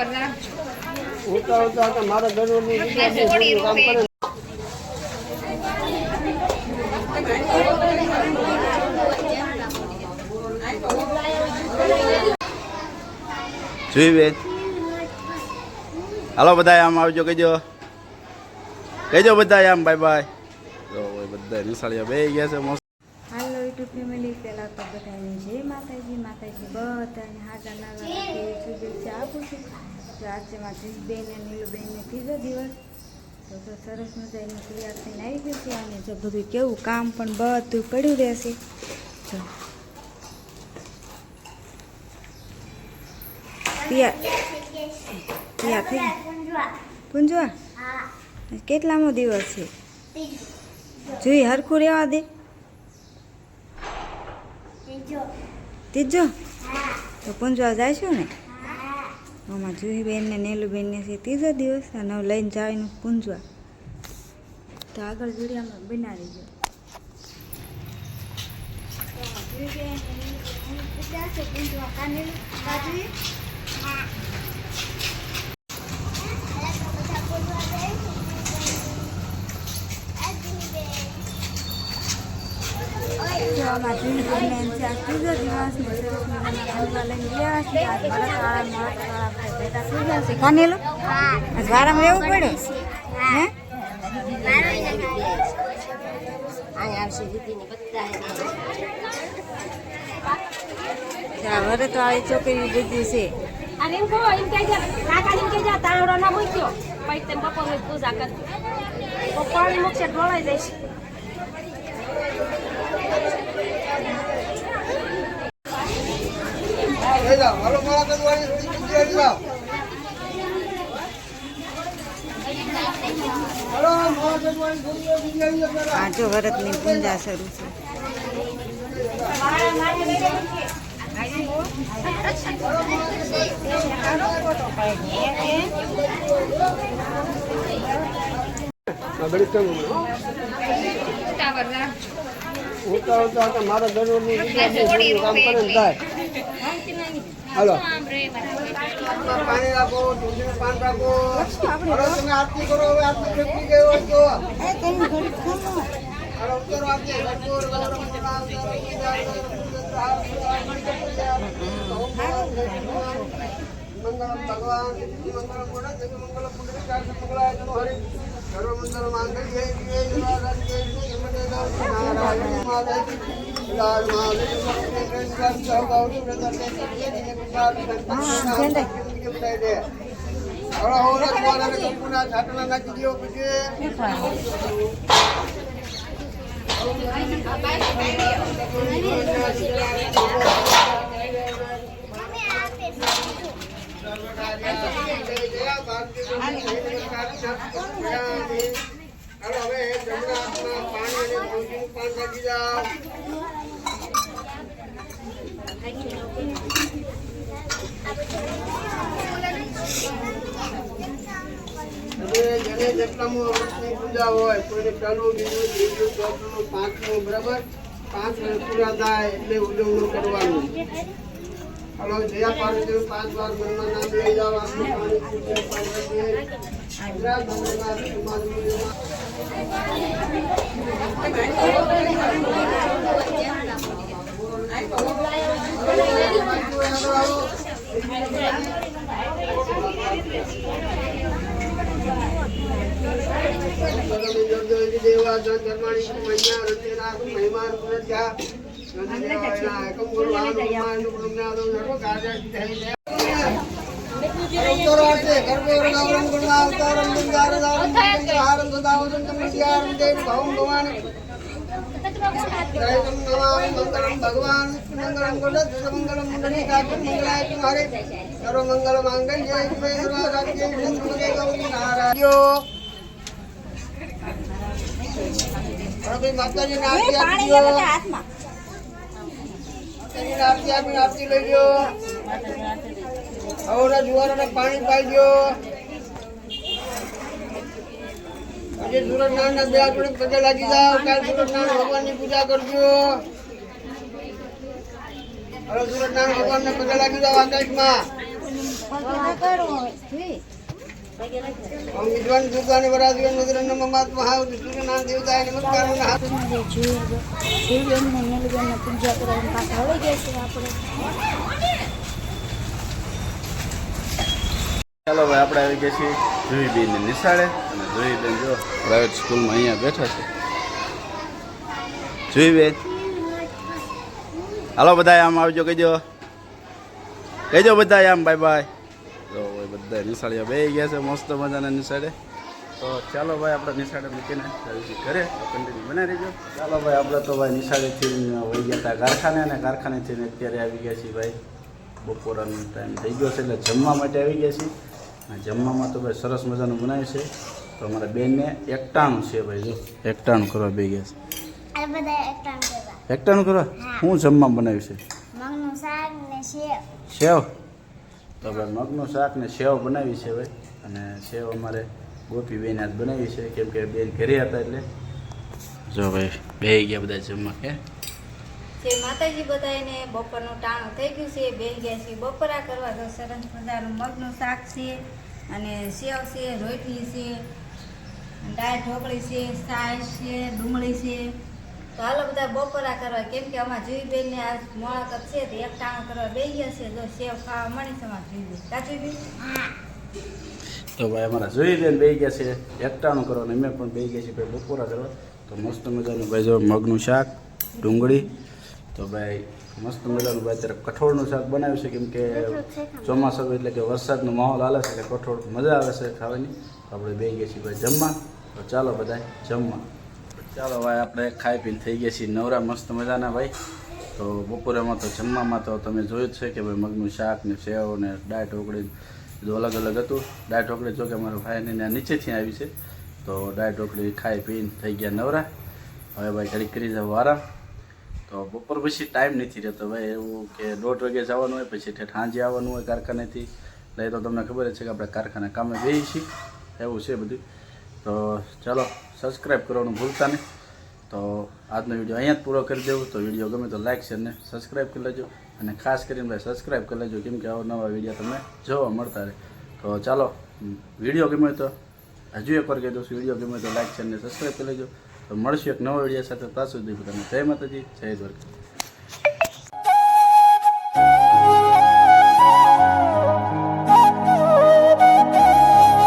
ઉતાવળ રાખજો ઉતા ઉતા તો મારા ઘરનું થોડી કામ રૂપે કરે જોઈ બેન હાલો બધા આમ આવજો કહેજો. કહેજો બધા આમ બાય બાય જો ભાઈ બધા નિશાળીયા બે ગયા છે મસ્ત. હાલો યુટ્યુબ ફેમિલી પહેલાં તો બધાને જય માતાજી માતાજી બધાને હાજર નાગર શુભેચ્છા આપું છું. તો આજે મારી બેન અને નીલુબેનને ત્રીજો દિવસ તો સરસ સરસ મજાની તૈયાર થઈને આવી ગઈ છે અને જો બધું કેવું કામ પણ બધું પડ્યું રહેશે. જો. તૈયાર તૈયાર થઈ પૂંજવા કેટલામો દિવસ છે? જોઈ હરખું રહેવા દે. ત્રીજો. તો પૂંજવા જઈશું ને? આમાં જુહીબેન ને નેલુબેનને છે ત્રીજો દિવસ અને લઈને જાવીને પૂંજવા. તો આગળ વિડીયોમાં બનાવી આ ત્રીજો દિવસ ને લઈને ગયા છે. કાનેલો વારામાં રહેવું પડે? હે. તો આવી છોકરી બધી છે. અને એમ કહો એમ કહી દે. કાકા એમ કહી દે તાવડો ના મૂક્યો. પછી તેમ બપોર પૂજા તો પાણી મૂકશે ઢોળાઈ જઈશ. જો ભરતની પૂજા શરૂ છે. મારા થોડી કામ કરે ને થાય. હાલો. પાણી રાખો પાન રાખો તમે આરતી કરો હવે આરતી ફેંકી ભગવાન મંગળમ ગુણ દેવી મંગળમ પુંડરી નમો હરિ સર્વ મંગલ માંગલ્યે નારાયણ માધવ લાલ હવે જમણા પાણી અને પાન રાખી જાઓ હવે જેને જેટલામાં વર્ષની પૂજા હોય, કોઈને પહેલું બીજું, ત્રીજું ચોથું પાંચમું, બરાબર? પાંચ પૂરા થાય એટલે ઉજવણું કરવાનું. હલો, જયા પાર્વતી પાંચ વાર મનમાં નામ લઈ જવાનું પાર્વતી ગુજરાત ભગવાન મંગલમ ગુણદ મંગલમ મુંડલી કાકમ મંગલાય તુમારે સર્વ મંગલ માંગલ્ય મે સર્વારાધ્ય ચંદ્રમગે ગૌરી નારાયણ પ્રભુ માતાજીને આરતી આપી દો માતાજીને આરતી આપીને આરતી લઈ લ્યો હવના પાણી પાઈ દો આજે ના બે આપણે પગે લાગી જાઓ. કાલ સૂરજનારાયણ ભગવાનની પૂજા કરજો. હવે ભગવાન ને પગે લાગી જાઓ આકાશમાં. ઓમ વિદ્વાન દુર્ગાને ચાલો ભાઈ આપણે આવી ગયા છીએ જુહીબેન નિશાળે. અને જુહીબેન જો પ્રાઇવેટ સ્કૂલમાં અહીંયા બેઠા છે. જુહીબેન હાલો બધા આમ આવજો, કહેજો. કહેજો બધા આમ બાય બાય ભાઈ બધા નિશાળીઓ બે ગયા છે મસ્ત મજાના નિશાળે. તો ચાલો ભાઈ આપણે નિશાળે મૂકીને ઘરે કન્ટિન્યુ બનાવી રહીજો ચાલો ભાઈ આપણે તો ભાઈ નિશાળેથી વહી ગયા હતા કારખાને અને કારખાનેથી અત્યારે આવી ગયા છીએ ભાઈ. બપોરાનો ટાઈમ થઈ ગયો છે એટલે જમવા માટે આવી ગયા છીએ. જમવામાં તો ભાઈ સરસ મજાનું બનાવ્યું છે. તો અમારા બેનને એકટાણું છે ભાઈ જો. એકટાણું કરવા બે ગયા છે. એકટાણું કરવા. શું જમવા બનાવ્યું છે? સેવ? તો આપણે મગનું શાક ને સેવ બનાવી છે ભાઈ અને સેવ અમારે ગોપી બેન આજ બનાવી છે, કેમ કે બેન ઘરે હતા એટલે. જો ભાઈ બે ગયા બધા જમવા કે જે માતાજી બધાને બપોરનું ટાણું થઈ ગયું છે બે ગયા છે. બપોરા કરવા તો સરસ મજાનું મગનું શાક છે, અને સેવ છે, રોટલી છે દાળ ઢોકળી છે સાય છે, ડુંગળી છે. તો હાલો બધા બપોરા કરવા કેમ કે અમારા જુઈબેનને આ મોળાકત છે તો એક ટાણું કરવા બે ગયા છે જો સેવ ખાવા મળી છે અમારા જુઈબેન બેન તો ભાઈ અમારા જોઈ બેન બે ગયા છે એકટાણું કરો અને અમે પણ બે ગયા છીએ ભાઈ બપોરા કરવા. તો મસ્ત મજાનું ભાઈ જો મગનું શાક ડુંગળી. તો ભાઈ મસ્ત મજાનું ભાઈ અત્યારે કઠોળનું શાક બનાવ્યું છે કેમ કે ચોમાસું એટલે કે વરસાદનો માહોલ હાલે છે એટલે કઠોળ મજા આવે છે ખાવાની. તો આપણે બે ગયા છીએ ભાઈ જમવા. તો ચાલો બધા જમવા. ચાલો ભાઈ, આપણે ખાઈ પીને થઈ ગયા છીએ. નવરા મસ્ત મજાના ભાઈ. તો બપોરેમાં તો જમવામાં તો તમે જોયું જ છે કે ભાઈ મગનું શાક ને સેવ ને દાળ ઢોકળી બધું અલગ અલગ હતું. દાળ ઢોકળી જો કે અમારા ભાઈને ત્યાં નીચેથી આવી છે. તો દાળ ઢોકળી ખાઈ પીને થઈ ગયા નવરા. હવે ભાઈ ઘડી કરી જાવ આરામ તો બપોર પછી ટાઈમ નથી રહેતો ભાઈ. એવું કે દોઢ વાગે જવાનું હોય, પછી ઠેઠ સાંજે આવવાનું હોય કારખાનેથી. એટલે તો તમને ખબર જ છે કે આપણે કારખાના કામે જઈએ છીએ. એવું છે બધું. તો ચાલો સબસ્ક્રાઈબ કરવાનું ભૂલતા નહીં. તો આજનો વીડિયો અહીંયા જ પૂરો કરી દેવું. તો વીડિયો ગમે તો લાઈક શેર ને સબસ્ક્રાઈબ કરી લેજો. અને ખાસ કરીને ભાઈ સબસ્ક્રાઈબ કરી લેજો, કેમ કે અવનવા વીડિયો તમને જોવા મળતા રહે. તો ચાલો વીડિયો ગમે તો હજુ એક વાર કહી દઉં છું, વીડિયો ગમે તો લાઈક શેર ને સબસ્ક્રાઈબ કરી લેજો. તો મળશું એક નવો વીડિયો સાથે. ત્યાં સુધી બધાને જય માતાજી, જય દ્વારકા.